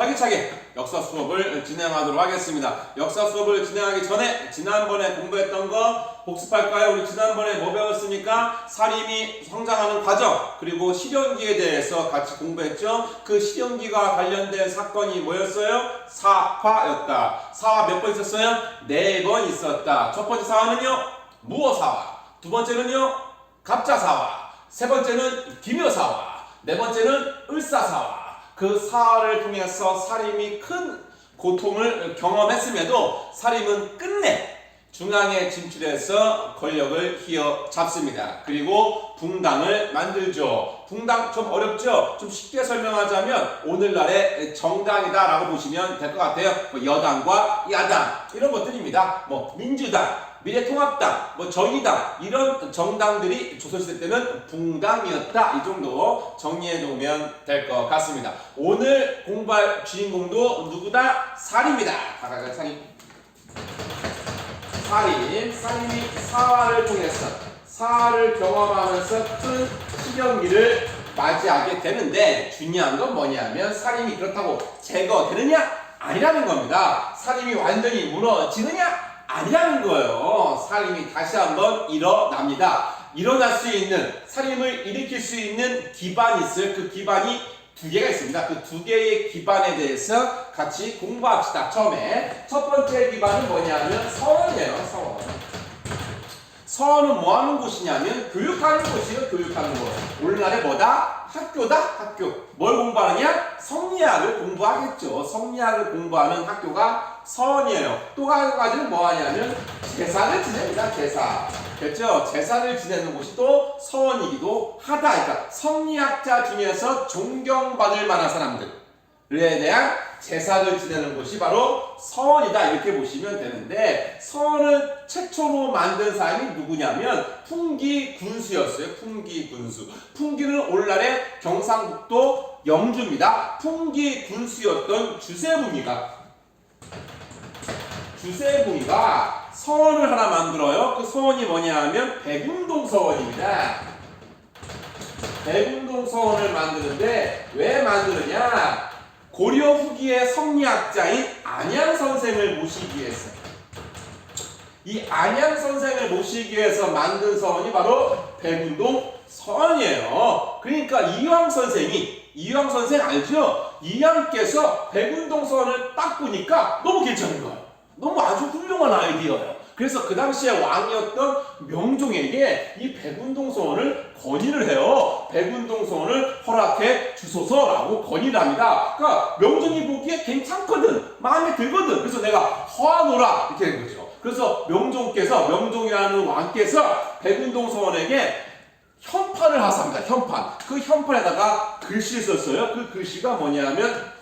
활기차게 역사 수업을 진행하도록 하겠습니다. 역사 수업을 진행하기 전에 지난번에 공부했던 거 복습할까요? 우리 지난번에 뭐 배웠습니까? 사림이 성장하는 과정 그리고 실현기에 대해서 같이 공부했죠. 그 실현기가 관련된 사건이 뭐였어요? 사화였다. 사화 몇 번 있었어요? 네 번 있었다. 첫 번째 사화는요 무어사화. 두 번째는요 갑자사화. 세 번째는 기묘사화. 네 번째는 을사사화. 그 사화를 통해서 사림이 큰 고통을 경험했음에도 사림은 끝내 중앙에 진출해서 권력을 휘어잡습니다. 그리고 붕당을 만들죠. 붕당 좀 어렵죠? 좀 쉽게 설명하자면 오늘날의 정당이다라고 보시면 될 것 같아요. 뭐 여당과 야당 이런 것들입니다. 뭐 민주당, 미래통합당, 뭐 정의당 이런 정당들이 조선시대 때는 붕당이었다 이 정도 정리해 놓으면 될 것 같습니다. 오늘 공부할 주인공도 누구다? 살입니다. 다가가 살인. 살인, 살인이 사화를 통해서 사화를 경험하면서 큰 시련기를 맞이하게 되는데 중요한 건 뭐냐면 살인이 그렇다고 제거되느냐? 아니라는 겁니다. 살인이 완전히 무너지느냐? 아니라는 거예요. 살인이 다시 한번 일어납니다. 일어날 수 있는 살인을 일으킬 수 있는 기반이 있어요. 그 기반이 두 개가 있습니다. 그 두 개의 기반에 대해서 같이 공부합시다. 처음에 첫 번째 기반은 뭐냐면 서원이에요. 서원. 서원은 뭐 하는 곳이냐면 교육하는 곳이에요. 교육하는 곳. 오늘날에 뭐다? 학교다. 학교. 뭘 공부하느냐? 성리학을 공부하겠죠. 성리학을 공부하는 학교가 서원이에요. 또 한 가지는 뭐 하냐면 제사를 지냅니다. 제사. 됐죠? 제사를 지내는 곳이 또 서원이기도 하다. 그러니까 성리학자 중에서 존경받을 만한 사람들에 대한 제사를 지내는 곳이 바로 서원이다. 이렇게 보시면 되는데 서원을 최초로 만든 사람이 누구냐면 풍기 군수였어요. 풍기 군수. 풍기는 오늘날의 경상북도 영주입니다. 풍기 군수였던 주세붕이가 주세붕이가 서원을 하나 만들어요. 그 서원이 뭐냐 하면 백운동 서원입니다. 백운동 서원을 만드는데 왜 만드느냐? 고려 후기의 성리학자인 안양 선생을 모시기 위해서 이 안양 선생을 모시기 위해서 만든 서원이 바로 백운동 서원이에요. 그러니까 이황 선생이 이황 선생 알죠? 이황께서 백운동 서원을 딱 보니까 너무 괜찮은 거예요. 너무 아주 훌륭한 아이디어예요. 그래서 그 당시에 왕이었던 명종에게 이 백운동 서원을 건의를 해요. 백운동 서원을 허락해 주소서라고 건의를 합니다. 그러니까 명종이 보기에 괜찮거든. 마음에 들거든. 그래서 내가 허하노라 이렇게 된 거죠. 그래서 명종께서 명종이라는 왕께서 백운동 서원에게 현판을 하사합니다. 현판. 그 현판에다가 글씨를 썼어요. 그 글씨가 뭐냐면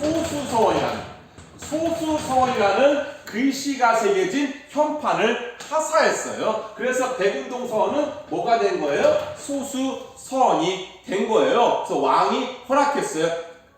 소수서원이라는 소수 서원이라는 글씨가 새겨진 현판을 하사했어요. 그래서 백운동 서원은 뭐가 된 거예요? 소수 서원이 된 거예요. 그래서 왕이 허락했어요.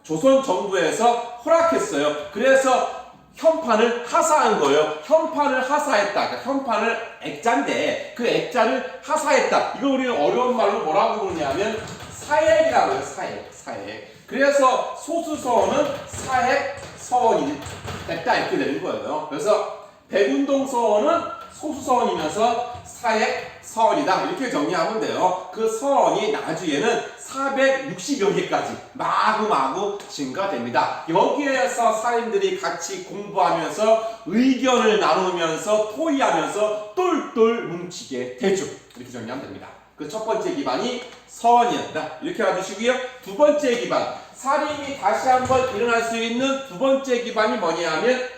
조선 정부에서 허락했어요. 그래서 현판을 하사한 거예요. 현판을 하사했다. 그러니까 현판을 액자인데 그 액자를 하사했다. 이거 우리는 어려운 말로 뭐라고 부르냐면 사액이라고 해요. 사액, 사액. 그래서 소수서원은 사액 서원이 됐다 이렇게 되는 거예요. 그래서 백운동 서원은 소수서원이면서 사액 서원이다 이렇게 정리하면 돼요. 그 서원이 나중에는 460여 개까지 마구마구 증가됩니다. 여기에서 사람들이 같이 공부하면서 의견을 나누면서 토의하면서 똘똘 뭉치게 되죠. 이렇게 정리하면 됩니다. 그 첫 번째 기반이 서원이었다. 이렇게 봐주시고요. 두 번째 기반. 살인이 다시 한번 일어날 수 있는 두 번째 기반이 뭐냐면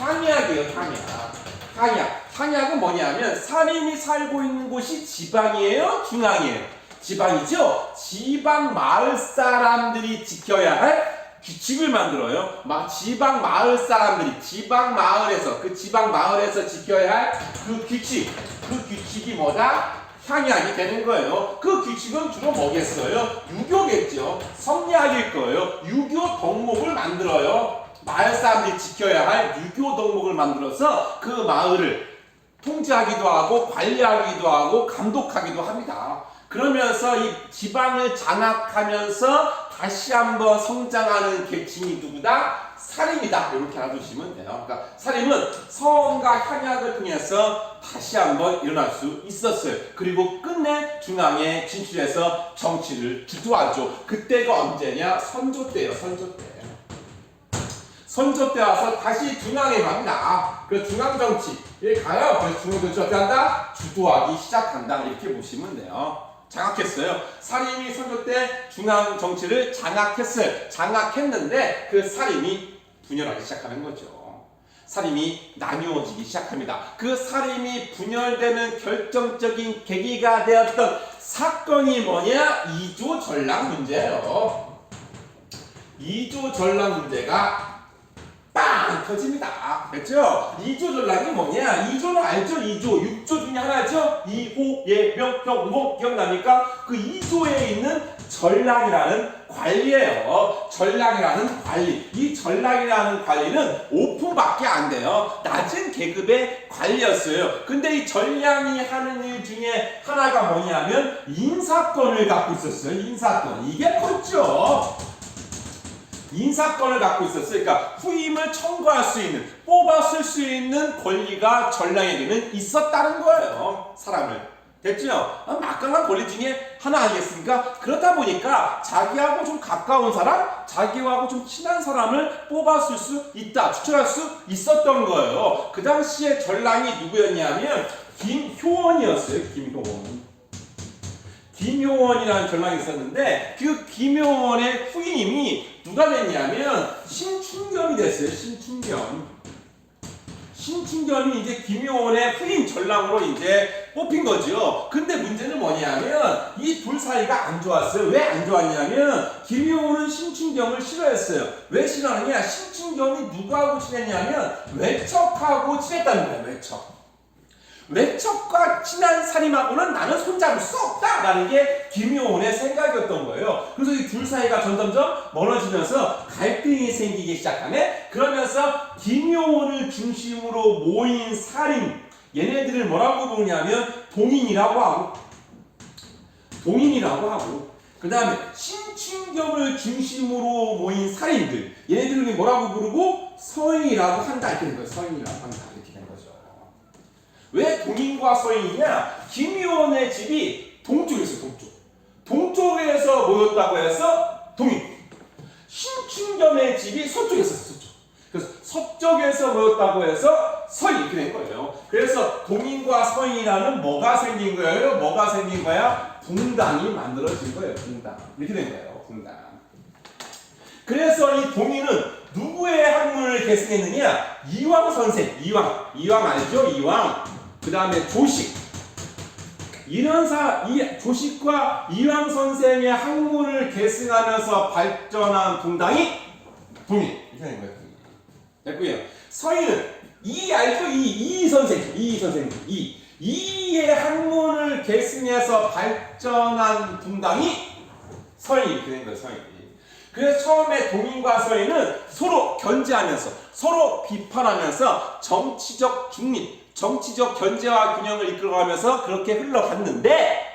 향약이에요. 향약. 향약. 향약은 뭐냐면 살인이 살고 있는 곳이 지방이에요. 중앙이에요. 지방이죠. 지방 마을 사람들이 지켜야 할 규칙을 만들어요. 막 지방 마을 사람들이 지방 마을에서 그 지방 마을에서 지켜야 할 그 규칙. 그 규칙이 뭐다? 향약이 되는 거예요. 그 규칙은 주로 뭐겠어요? 유교겠죠. 성리학일 거예요. 유교 덕목을 만들어요. 마을 사람들이 지켜야 할 유교 덕목을 만들어서 그 마을을 통제하기도 하고 관리하기도 하고 감독하기도 합니다. 그러면서 이 지방을 장악하면서 다시 한번 성장하는 계층이 누구다? 사림이다. 이렇게 알아두시면 돼요. 그러니까 사림은 성과 향약을 통해서 다시 한번 일어날 수 있었어요. 그리고 끝내 중앙에 진출해서 정치를 주도하죠. 그때가 언제냐? 선조 때예요. 선조 때. 선조 때 와서 다시 중앙에 갑니다. 그 중앙 정치에 가요. 그래서 중앙 정치 어떻게 한다? 주도하기 시작한다. 이렇게 보시면 돼요. 장악했어요. 사림이 선조 때 중앙 정치를 장악했어요. 장악했는데 그 사림이 분열하기 시작하는 거죠. 사림이 나뉘어지기 시작합니다. 그 사림이 분열되는 결정적인 계기가 되었던 사건이 뭐냐? 이조 전랑 문제예요. 이조 전랑 문제가 빵 터집니다. 그렇죠? 이조 전랑이 뭐냐? 이조는 알죠? 이조. 육조 중에 하나죠? 이호, 예, 명, 형, 모 기억납니까? 그 이조에 있는 전랑이라는 관리예요. 전랑이라는 관리. 이 전랑이라는 관리는 오픈밖에 안 돼요. 낮은 계급의 관리였어요. 근데 이 전량이 하는 일 중에 하나가 뭐냐면 인사권을 갖고 있었어요. 인사권. 이게 컸죠. 인사권을 갖고 있었어요. 그러니까 후임을 청구할 수 있는, 뽑아 쓸 수 있는 권리가 전량에게는 있었다는 거예요. 사람을. 됐죠? 아, 막강한 권리 중에 하나 아니겠습니까? 그렇다 보니까 자기하고 좀 가까운 사람, 자기하고 좀 친한 사람을 뽑아 쓸 수 있다, 추천할 수 있었던 거예요. 그 당시에 전랑이 누구였냐면 김효원이었어요. 김효원. 김효원이라는 전랑이 있었는데 그 김효원의 후임이 누가 됐냐면 신충겸이 됐어요. 신충겸. 신충겸이 이제 김효원의 후임 전랑으로 이제 뽑힌 거죠. 근데 문제는 뭐냐면 이 둘 사이가 안 좋았어요. 왜 안 좋았냐면 김효원은 신충겸을 싫어했어요. 왜 싫어하느냐? 신충겸이 누구하고 친했냐면 외척하고 친했다는 거예요. 외척. 외척과 친한 사림하고는 나는 손잡을 수 없다라는 게 김효원의 생각이었던 거예요. 그래서 이 둘 사이가 점점점 멀어지면서 갈등이 생기기 시작하네. 그러면서 김효원을 중심으로 모인 사림 얘네들을 뭐라고 부르냐면 동인이라고 하고 동인이라고 하고 그 다음에 신충겸을 중심으로 모인 살인들 얘네들을 뭐라고 부르고 서인이라고 한다 이렇게 된 거예요. 서인이라고 한다. 왜 동인과 서인이냐? 김의원의 집이 동쪽에 있어요, 동쪽. 동쪽에서 모였다고 해서 동인. 신충겸의 집이 서쪽에 있었어요, 서쪽. 그래서 서쪽에서 모였다고 해서 서인 이렇게 된 거예요. 그래서 동인과 서인이라는 뭐가 생긴 거예요? 뭐가 생긴 거야? 붕당이 만들어진 거예요, 붕당. 이렇게 된 거예요, 붕당. 그래서 이 동인은 누구의 학문을 계승했느냐? 이왕 선생, 이왕. 이왕 알죠? 이왕. 그 다음에 조식. 이런 사, 이 조식과 이왕 선생의 학문을 계승하면서 발전한 동인. 이렇게 된 거예요. 됐고요. 서인은 이 알죠? 이, 이 선생, 이 선생, 이. 이의 학문을 계승해서 발전한 붕당이 서인이 이렇게 된 거예요, 서인. 그래서 처음에 동인과 서인은 서로 견제하면서 서로 비판하면서 정치적 중립, 정치적 견제와 균형을 이끌어가면서 그렇게 흘러갔는데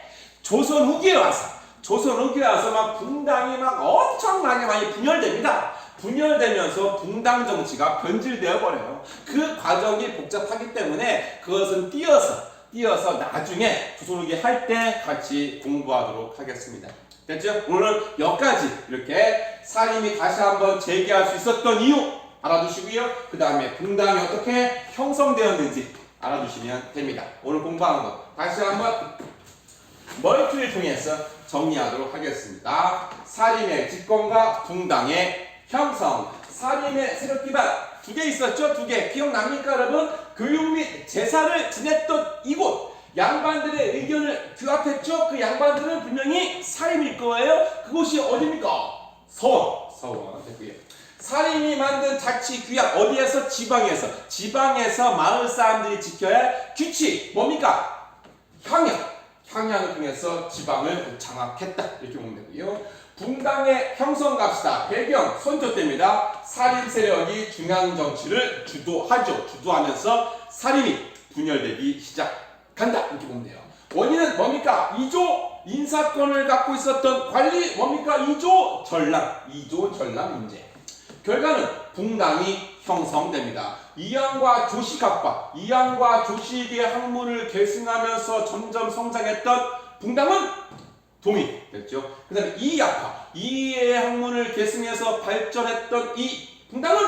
조선 후기에 와서 조선 후기에 와서 막 붕당이 막 엄청나게 많이 분열됩니다. 분열되면서 붕당 정치가 변질되어 버려요. 그 과정이 복잡하기 때문에 그것은 띄어서 띄어서 나중에 조선 후기 할 때 같이 공부하도록 하겠습니다. 됐죠? 오늘은 여기까지 이렇게 사림이 다시 한번 재기할 수 있었던 이유 알아두시고요. 그 다음에 분당이 어떻게 형성되었는지 알아두시면 됩니다. 오늘 공부하는 거 다시 한번 멀티를 통해서 정리하도록 하겠습니다. 사림의 집권과 분당의 형성, 사림의 세력 기반 두 개 있었죠? 두 개. 기억납니까, 여러분? 교육 및 제사를 지냈던 이곳. 양반들의 의견을 규합했죠? 그 양반들은 분명히 사림일 거예요. 그곳이 어디입니까? 서원. 서원. 됐고요. 사림이 만든 자치 규약 어디에서 지방에서 지방에서 마을 사람들이 지켜야 할 규칙 뭡니까? 향약. 향약을 통해서 지방을 장악했다. 이렇게 보면 되고요. 붕당의 형성 갑시다. 배경 선조 때입니다. 사림 세력이 중앙 정치를 주도하죠. 주도하면서 사림이 분열되기 시작한다. 이렇게 보면 돼요. 원인은 뭡니까? 이조 인사권을 갖고 있었던 관리 뭡니까? 이조 전람, 이조 전람 인재. 결과는 붕당이 형성됩니다. 이양과 조식학파, 이양과 조식의 학문을 계승하면서 점점 성장했던 붕당은 동이 됐죠. 그 다음에 이약파, 이의 학문을 계승해서 발전했던 이 붕당은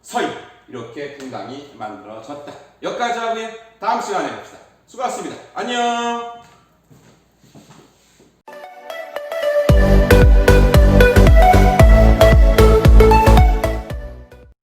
서희 이렇게 붕당이 만들어졌다. 여기까지 하고요. 다음 시간에 봅시다. 수고하셨습니다. 안녕.